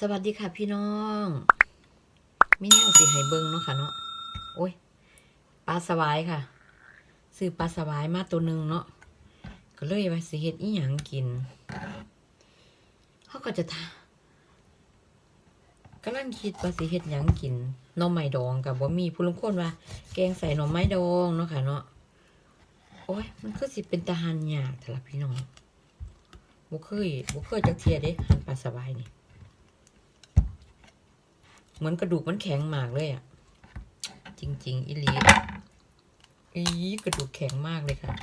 สวัสดีค่ะพี่น้องไม่แน่สิให้เบิงเนาะค่ะเนาะโอ้ยปลาสวายค่ะซื้อปลาสวายมาตัวหนึ่งเนาะก็เลยว่าสิเฮ็ดอีหยังกินเขาก็จะทากำลังคิดว่าสิเฮ็ดหยังกินหน่อไม้ดองกับบ่มีผู้ลางคนว่า แกงใส่หน่อไม้ดองเนาะค่ะเนาะโอ้ยมันคือสิเป็นตาหันยากแต่ละพี่น้องบ่เคยบ่เคยจักเทียเด้หันปลาสวายนี่ เหมือนกระดูกมันแข็งมากเลยอะ่ะ จริง ๆอีหลีอีกระดูกแข็งมากเลยค่ะ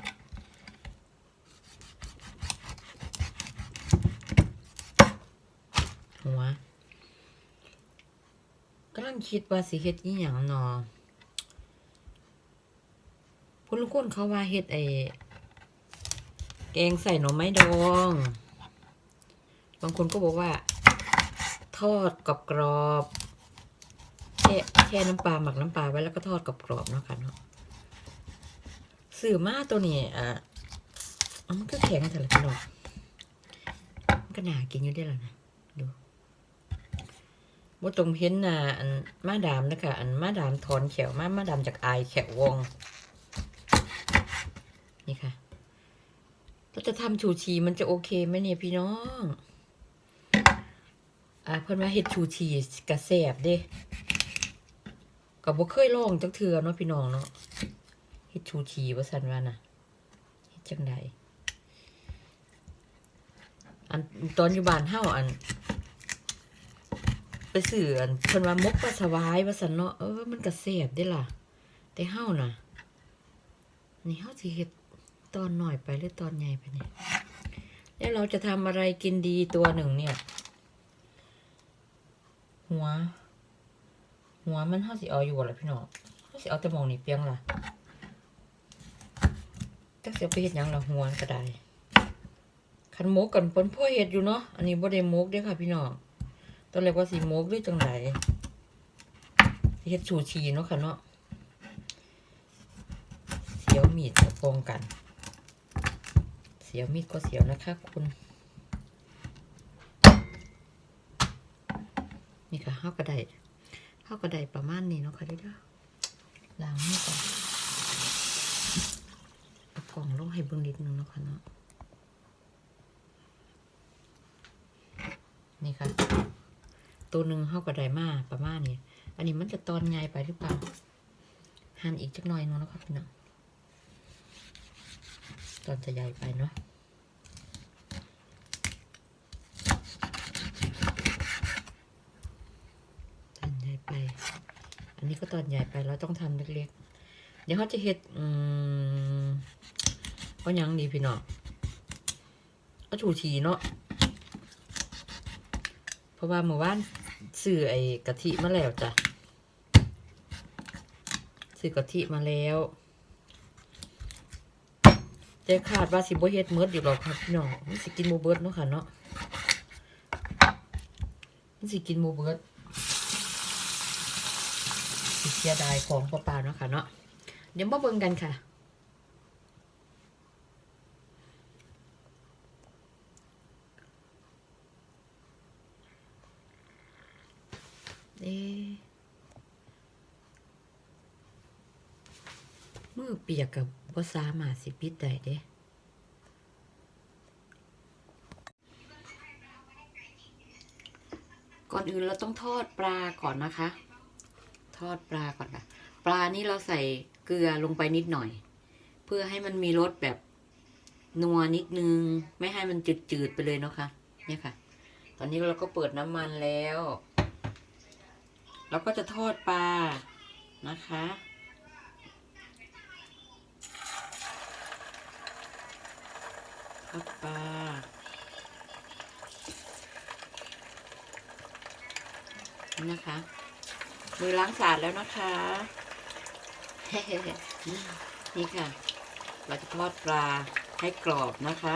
หัวกำลังคิดว่าสิเฮ็ดอีหยังหนอคุณลุงคนเขาว่าเฮ็ดไอแกงใส่หน่อไม้ดอง บางคนก็บอกว่า ทอดกรอบๆ ช่แช่น้ำปลาหมักน้ำปลาไว้แล้วก็ทอดกรอบๆเนาะค่ะเนาะสื่อมาตัวนี้อะมันก็แข็งแต่ละชน้องมันก็หนากินอยู่ได้แล้วนะดูว่าตรงเห็นน่ะอันมาดามนะคะอันมาดามถอนแขวมามาดามจากอายแขววง นี่ค่ะเราจะทำชูชีมันจะโอเคไหมเนี่ยพี่น้องอ่าเพิ่นว่าเฮ็ดชูชีกระแสบเด้ ก็บ่เคยลองจักเทือเนาะพี่น้องเนาะเฮ็ดชูชีว่าซั่นว่าน่ะเฮ็ดจังไดอันตอนอยู่บ้านเฮาอัน ไปซื้ออันเพิ่นว่ามกปลาสวายว่าซั่นเนาะเออมันก็แซ่บเด้ล่ะ แต่เฮาน่ะ นี่เฮาสิเฮ็ดตอนหน้อยไปหรือตอนใหญ่ไปเนี่ยแล้วเราจะทำอะไรกินดีตัวหนึ่งเนี่ย หัว หัวมันเท่าสิเอาอยู่ล่ะพี่น้องเท่าสิเอาแต่มองนี่เปียงล่ะจักเสียไปเฮ็ดยังละหัวก็ได้คันหมกกันปนพ่อเฮ็ดอยู่เนาะอันนี้บ่ได้หมกเด้ค่ะพี่น้องตอนแรกว่าสิหมกหรือจังไดสิเฮ็ดชูชีเนาะค่ะเนาะเสียวมีดกับปองกัน เสียวมีดก็เสียวนะคะคุณนี่ค่ะข้ากระได ข้าวกระไดประมาณนี้เนาะค่ะเด้อล้างมือก่อนเอากล่องลงให้เบิ่งนิดนึงเนาะค่ะเนาะนี่ค่ะ ตัวหนึ่งข้าวกระไดมาประมาณนี้อันนี้มันจะตอนใหญ่ไปหรือเปล่าหั่นอีกจักหน่อยนึงเนาะครับพี่น้องตอนจะใหญ่ไปเนาะ ตอนใหญ่ไป อันนี้ก็ตอนใหญ่ไปเราต้องทำเล็กๆ เดี๋ยวเขาจะเฮ็ดอืมก็ยังดีพี่น้องก็ชูชีเนาะเพราะว่าเมื่อวานซื้อไอ้กะทิมาแล้วจ้ะซื้อกะทิมาแล้วเจะขาดว่าสิบ่เฮ็ดเมิดอยู่หรอกครับพี่น้องมันสิกินโมเบิร์ดเนาะค่ะเนาะมันสิกินโมเบิร์ด เสียดายของเปล่าๆเนาะค่ะเนาะเดี๋ยวมาเบิ่งกันค่ะ เอ๊มือเปียกกับบ่สามารถสิปิดได้เด้ก่อนอื่นเราต้องทอดปลาก่อนนะคะ ทอดปลาก่อนค่ะ ปลานี่เราใส่เกลือลงไปนิดหน่อย เพื่อให้มันมีรสแบบนัวนิดนึง ไม่ให้มันจืดๆไปเลยเนาะค่ะ เนี่ยค่ะ ตอนนี้เราก็เปิดน้ำมันแล้วเราก็จะทอดปลานะคะ ทอดปลานี่นะคะ มือล้างสะอาดแล้วนะคะ นี่ค่ะ เราจะทอดปลาให้กรอบนะคะ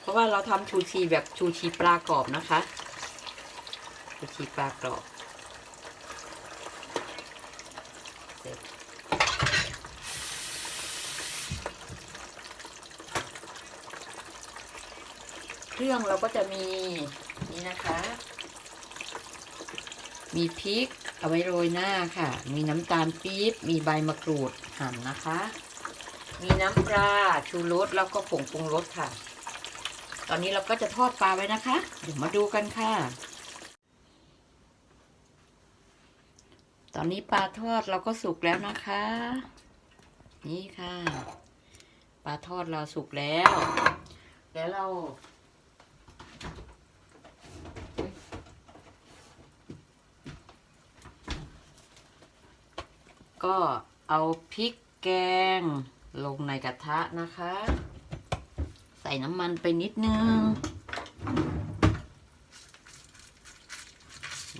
เพราะว่าเราทำชูชีแบบชูชีปลากรอบนะคะ ชูชีปลากรอบเสร็จเครื่องเราก็จะมีนี่นะคะ มีพริก เอาไว้โรยหน้าค่ะ มีน้ำตาลปี๊บ มีใบมะกรูดหั่นนะคะ มีน้ำปลาชูรสแล้วก็ผงปรุงรสค่ะ ตอนนี้เราก็จะทอดปลาไว้นะคะ เดี๋ยวมาดูกันค่ะ ตอนนี้ปลาทอดเราก็สุกแล้วนะคะ นี่ค่ะ ปลาทอดเราสุกแล้ว แล้วเรา ก็เอาพริกแกงลงในกระทะนะคะ ใส่น้ำมันไปนิดนึง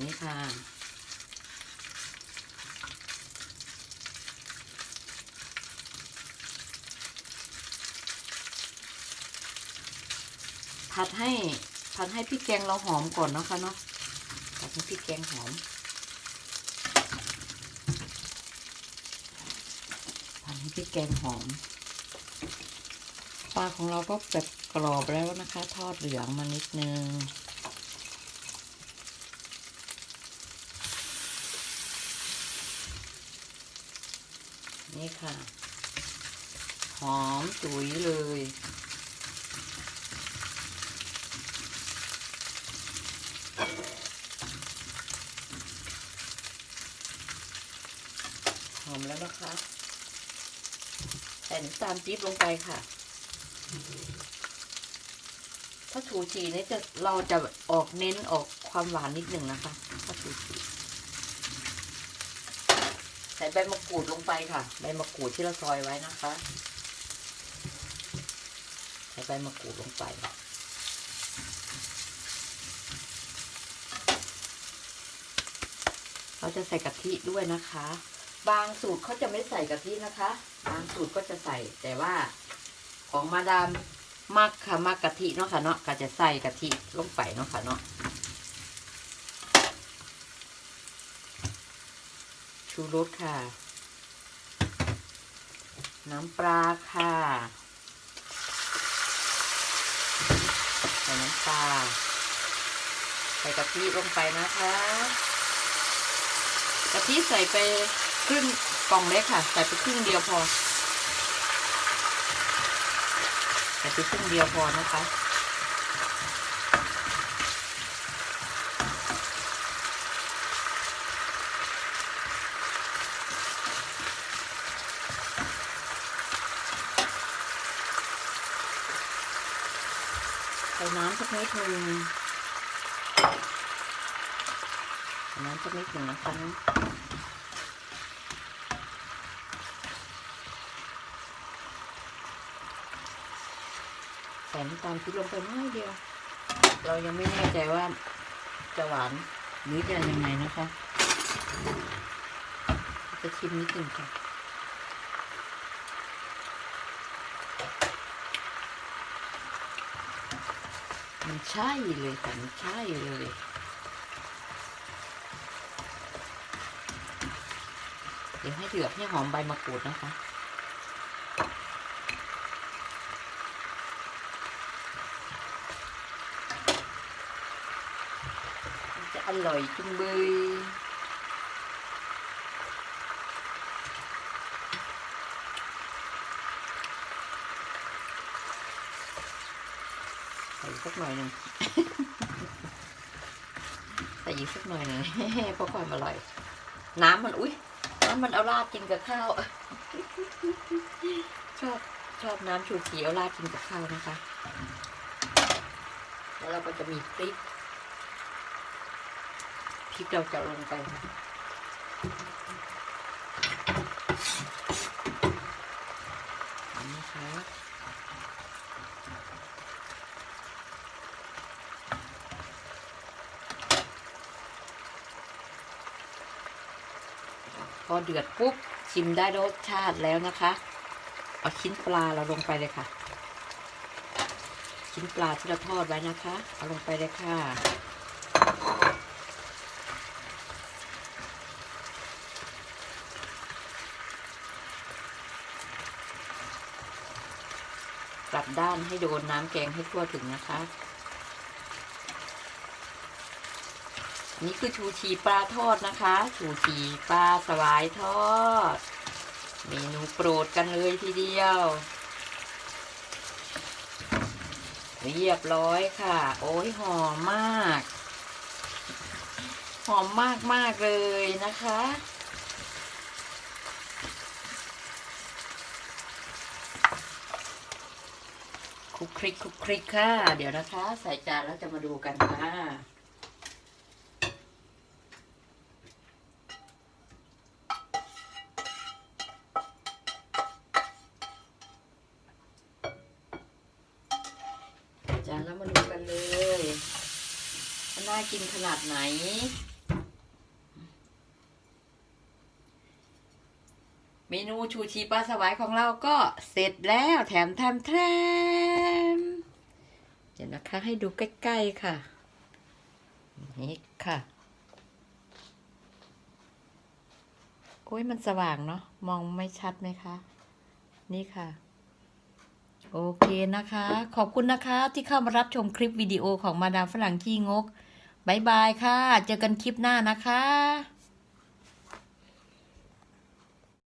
นี่ค่ะ ผัดให้ผัดให้พริกแกงเราหอมก่อนนะคะเนาะผัดให้พริกแกงหอม ผัดให้ พริกแกงหอม ปลาของเราก็แบบกรอบแล้วนะคะ ทอดเหลืองมานิดนึงนี่ค่ะ หอมจุ๋ยเลย หอมแล้วนะคะ ส่น้ำตาลปี๊บลงไปค่ะ ถ้าชูชีนี่จะเราจะออกเน้นออกความหวานนิดหนึ่งนะคะถ้าชูชีใส่ใบมะกรูดลงไปค่ะ ใบมะกรูดที่เราซอยไว้นะคะ ใส่ใบมะกรูดลงไปเราจะใส่กะทิด้วยนะคะ บางสูตรเขาจะไม่ใส่กะทินะคะ บางสูตรก็จะใส่แต่ว่าของมาดามมักค่ะมักกะทิเนาะค่ะเนาะก็จะใส่กะทิลงไปเนาะค่ะเนาะชูรสค่ะ น้ำปลาค่ะใส่น้ำปลาใส่กะทิลงไปนะคะกะทิใส่ไป ครึ่งกล่องเล็กค่ะ ใส่ไปครึ่งเดียวพอ ใส่ไปครึ่งเดียวพอนะคะใส่น้ำสักนิดหนึ่งน้ำสักนิดหนึ่งนะคะ ใส่น้ำตาลพริกลงไปน้อยเดียว เรายังไม่แน่ใจว่าจะหวานหรือจะยังไงนะคะ จะชิมนิดหนึ่งค่ะมันใช่เลยค่ะมันใช่เลยเดี๋ยวให้เดือดให้หอมใบมะกรูดนะคะ มันจะ อร่อยจุงเบยใส่อีกสักหน่อยหนึ่งใส่อีกสักหน่อยหนึ่งเพราะความอร่อย น้ำมันอุ้ยน้ำมันเอาราดกินกับข้าวชอบชอบน้ำชูชีเอาราดกินกับข้าวนะคะ แล้วเราก็จะมีพริก พริกเราจะลงไปนะอันนี้นะคะพอเดือดปุ๊บชิมได้รสชาติแล้วนะคะ เอาชิ้นปลาเราลงไปเลยค่ะ ชิ้นปลาที่เราทอดไว้นะคะ เอาลงไปเลยค่ะ กลับ ด้านให้โดนน้ำแกงให้ทั่วถึงนะคะ นี่คือชูชีปลาทอดนะคะ ชูชีปลาสวายทอด เมนูโปรดกันเลยทีเดียว เรียบร้อยค่ะ โอ้ยหอมมาก หอมมากมากๆเลยนะคะ ลุกคลิกคลุกคลิกค่ะ เดี๋ยวนะคะ ใส่จานแล้วจะมาดูกันค่ะจานแล้วมาดูกันเลยน่ากินขนาดไหน เมนูชูชีปลาสวายของเราก็เสร็จแล้วแถมแถมแถมเดี๋ยวนะคะให้ดูใกล้ๆค่ะ นี่ค่ะ โอ้ยมันสว่างเนาะมองไม่ชัดไหมคะ นี่ค่ะ โอเคนะคะ ขอบคุณนะคะที่เข้ามารับชมคลิปวิดีโอของมาดามฝรั่งขี้งกบายบายค่ะ เจอกันคลิปหน้านะคะ